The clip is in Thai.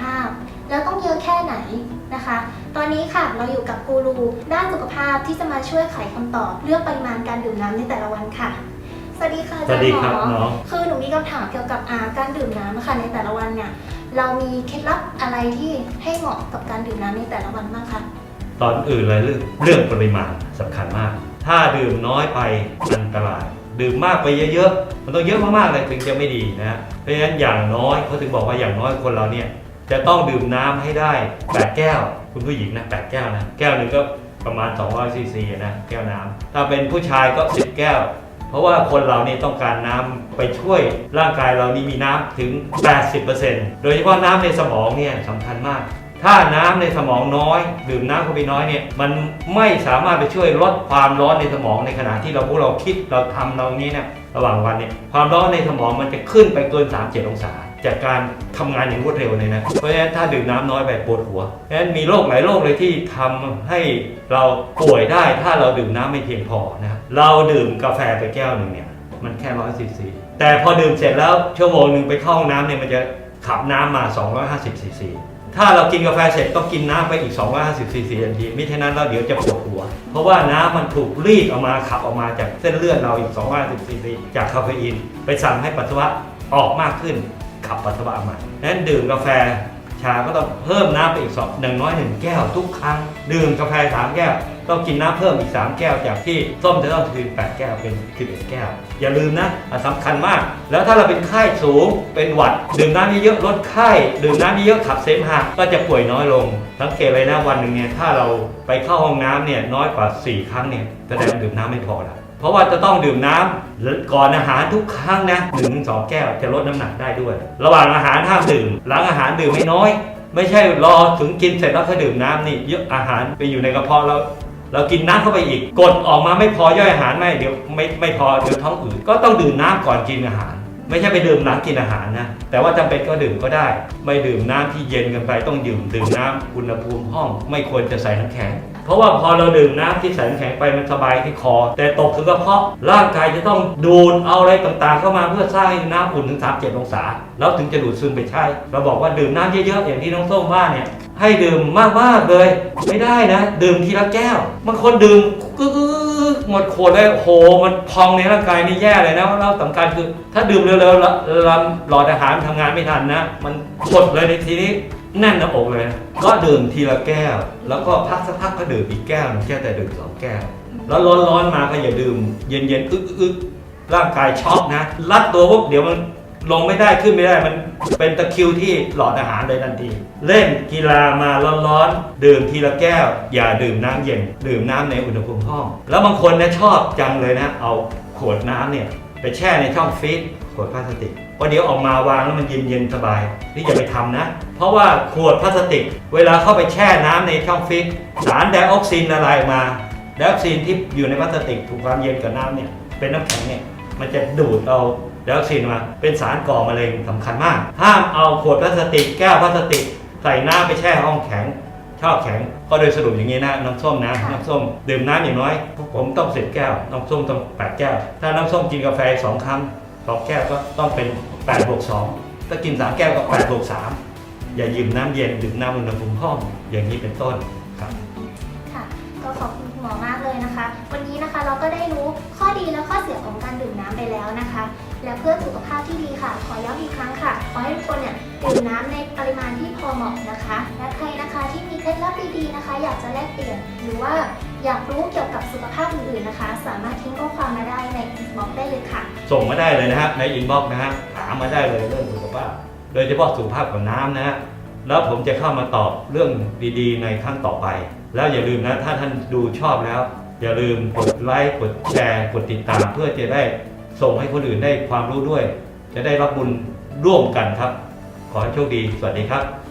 ภาพ แล้วต้องเยอะแค่ไหนนะคะ ตอนนี้ค่ะเราอยู่กับกูรูด้านสุขภาพที่จะมาช่วยไขคำตอบเรื่องปริมาณการดื่มน้ำในแต่ละวันค่ะ สวัสดีค่ะอาสจาวัรสดีย์หมครับอน้องคือหนูมีคำถามเกี่ยวกับอาการดื่มน้ำค่ะในแต่ละวันเนี่ยเรามีเคล็ดลับอะไรที่ให้เหมาะกับการดื่มน้ำในแต่ละวันบ้างคะตอนอื่นเลยเรื่องเรื่องปริมาณสำคัญมาก ถ้าดื่มน้อยไปอันตราย ดื่มมากไปเยอะๆ มันต้องเยอะมากๆเลยถึงจะไม่ดีนะฮะเพราะฉะนั้นอย่างน้อยเขาถึงบอกว่าอย่างน้อยคนเราเนี่ย จะต้องดื่มน้ำให้ได้ 8 แก้ว คุณผู้หญิงนะ 8 แก้วนะ แก้วหนึ่งก็ประมาณ 200ซีซีนะ แก้วน้ำถ้าเป็นผู้ชายก็ 10 แก้ว เพราะว่าคนเราเนี่ยต้องการน้ำไปช่วยร่างกายเรานี่มีน้ำถึง 80%โดยเฉพาะน้ำในสมองเนี่ยสำคัญมาก ถ้าน้ำในสมองน้อย ดื่มน้ำเข้าไปน้อยเนี่ยมันไม่สามารถไปช่วยลดความร้อนในสมองในขณะที่เราพวกเราคิดเราทำเรานี้เนี่ยระหว่างวันเนี่ยความร้อนในสมองมันจะขึ้นไปเกิน 37 องศา จากการทำงานอย่างรวดเร็วเลยนะ เพราะฉะนั้นถ้าดื่มน้ำน้อยไปปวดหัวเพราะฉะนั้นมีโรคหลายโรคเลยที่ทำให้เราป่วยได้ถ้าเราดื่มน้ำไม่เพียงพอนะครับเราดื่มกาแฟไปแก้วหนึ่งเนี่ยมันแค่ร้อยซีซีแต่พอดื่มเสร็จแล้วชั่วโมงหนึ่งไปเข้าห้องน้ำเนี่ยมันจะขับน้ำมา 250ซีซีถ้าเรากินกาแฟเสร็จต้องกินน้ำไปอีก 250ซีซีทันทีมิฉะนั้นเราเดี๋ยวจะปวดหัว เพราะว่าน้ำมันถูกรีดออกมาขับออกมาจากเส้นเลือดเราอีก 250ซีซีจากคาเฟอีน ไปสั่งให้ปัสสาวะออกมากขึ้น ขับปัสสาวะมาดังนั้นดื่มกาแฟชาก็ต้องเพิ่มน้ำไปอีกสองหนึ่งน้อยหนึ่งแก้วทุกครั้ง ดื่มกาแฟสามแก้ว ต้องกินน้ำเพิ่มอีก 3 แก้ว จากที่ส้มจะต้องคือ8แก้วเป็น11แก้ว อย่าลืมนะสำคัญมาก แล้วถ้าเราเป็นไข้สูงเป็นหวัด ดื่มน้ำเยอะๆลดไข้ ดื่มน้ำเยอะๆขับเสมหะก็จะป่วยน้อยลง สังเกตเลยนะวันหนึ่งเนี่ยถ้าเราไปเข้าห้องน้ำเนี่ยน้อยกว่า 4 ครั้งเนี่ยแสดงว่าดื่มน้ำไม่พอแล้ว เพราะว่าจะต้องดื่มน้ำก่อนอาหารทุกครั้งนะหนึ่งถึงสองแก้วจะลดน้ำหนักได้ด้วย ระหว่างอาหารห้ามดื่ม หลังอาหารดื่มไม่น้อย ไม่ใช่รอถึงกินเสร็จแล้วค่อยดื่มน้ำนี่เยอะอาหารไปอยู่ในกระเพาะแล้วเรากินน้ำเข้าไปอีกกดออกมาไม่พอย่อยอาหารไม่เดี๋ยวไม่ไม่พอเดี๋ยวท้องอืดก็ต้องดื่มน้ำก่อนกินอาหาร ไม่ใช่ไปดื่มหลังกินอาหารนะแต่ว่าจำเป็นก็ดื่มก็ได้ ไม่ดื่มน้ำที่เย็นเกันไปต้องดื่มดื่มน้ำอุณหภูมิห้อง ไม่ควรจะใส่น้ำแข็ง เพราะว่าพอเราดื่มน้ำที่ใส่น้ำแข็งไปมันสบายที่คอ แต่ตกถึงกระเพาะร่างกายจะต้องดูดเอาอะไรต่างๆ เข้ามาเพื่อสร้างน้ำอุ่นถึง 37 องศา แล้วถึงจะดูดซึมไปใช้เราบอกว่าดื่มน้ำเยอะๆอย่างที่น้องส้มว่าเนี่ยให้ดื่มมากๆเลย ไม่ได้นะ ดื่มทีละแก้วบางคนดื่มกึกๆหมดขวดเลยโหมันพองในร่างกายนี่แย่เลยนะแล้วสำคัญคือ ถ้าดื่มเร็วๆล้วแล้วหลอดอาหารทำงานไม่ทันนะ มันหมดเลยในทีนี้ แน่นหน้าอกเลยนะก็ดื่มทีละแก้ว แล้วก็พักสักพักก็ดื่มอีกแก้วหนึงแค่แต่ดื่มสองแก้ว แล้วร้อนๆมาก็อย่าดื่ม เย็นๆอึกๆร่างกายช็อกนะรัดตัวปุ๊บเดี๋ยวมันลงไม่ได้ขึ้นไม่ได้มันเป็นตะคริวที่หลอดอาหารเลยทันที เล่นกีฬามาร้อนๆดื่มทีละแก้ว อย่าดื่มน้ำเย็น ดื่มน้ำในอุณหภูมิห้อง แล้วบางคนเนี่ยชอบจังเลยนะ เอาขวดน้ำเนี่ยไปแช่ในช่องฟรีซ ขวดพลาสติกเพราะเดี๋ยวออกมาวางแล้วมันเย็นเย็นๆสบายนี่อย่าไปทำนะ เพราะว่าขวดพลาสติก เวลาเข้าไปแช่น้ำในช่องฟรีซสารไดออกซินละลายออกมาไดออกซินที่อยู่ในพลาสติกถูกความเย็นกับน้ำเนี่ยเป็นน้ำแข็งเนี่ยมันจะดูดเอาไดออกซินมา เป็นสารก่อมะเร็งสำคัญมาก ห้ามเอาขวดพลาสติก แก้วพลาสติก ใส่น้ำไปแช่ห้องแข็งชอบแข็งก็โดยสรุปอย่างนี้นะน้ำส้มนะค่ะน้ำส้มดื่มน้ำอย่างน้อย ผมต้องสิบแก้วน้ำส้มต้องแปดแก้ว ถ้าน้ำส้มกินกาแฟสองครั้ง สองแก้วก็ต้องเป็นแปดบวกสองถ้ากินสามแก้วก็แปดบวกสามอย่ายืมน้ำเย็นดื่มน้ำอุณหภูมิห้องอย่างนี้เป็นต้นครับค่ะ ก็ขอบคุณคุณหมอมากเลยนะคะ วันนี้นะคะเราก็ได้รู้ข้อดีและข้อเสียของการดื่มน้ำไปแล้วนะคะ และเพื่อสุขภาพที่ดีค่ะ ขอย้ำอีกครั้งค่ะ ขอให้ทุกคนเนี่ยดื่มน้ำในปริมาณที่พอเหมาะนะคะ และใครนะคะที่มีเคล็ดลับดีๆนะคะ อยากจะแลกเปลี่ยนหรือว่า อยากรู้เกี่ยวกับสุขภาพอื่นๆนะคะ สามารถทิ้งข้อความมาได้ในอินบ็อกซ์ได้เลยค่ะ ส่งมาได้เลยนะฮะในอินบ็อกซ์นะฮะถามมาได้เลยเรื่องสุขภาพ โดยเฉพาะสุขภาพของน้ำนะฮะแล้วผมจะเข้ามาตอบเรื่องดีๆ ในครั้งต่อไป แล้วอย่าลืมนะถ้าท่านดูชอบแล้ว อย่าลืมกดไลค์กดแชร์กดติดตาม เพื่อจะได้ส่งให้คนอื่นได้ความรู้ด้วย จะได้รับบุญร่วมกันครับ ขอให้โชคดี สวัสดีครับ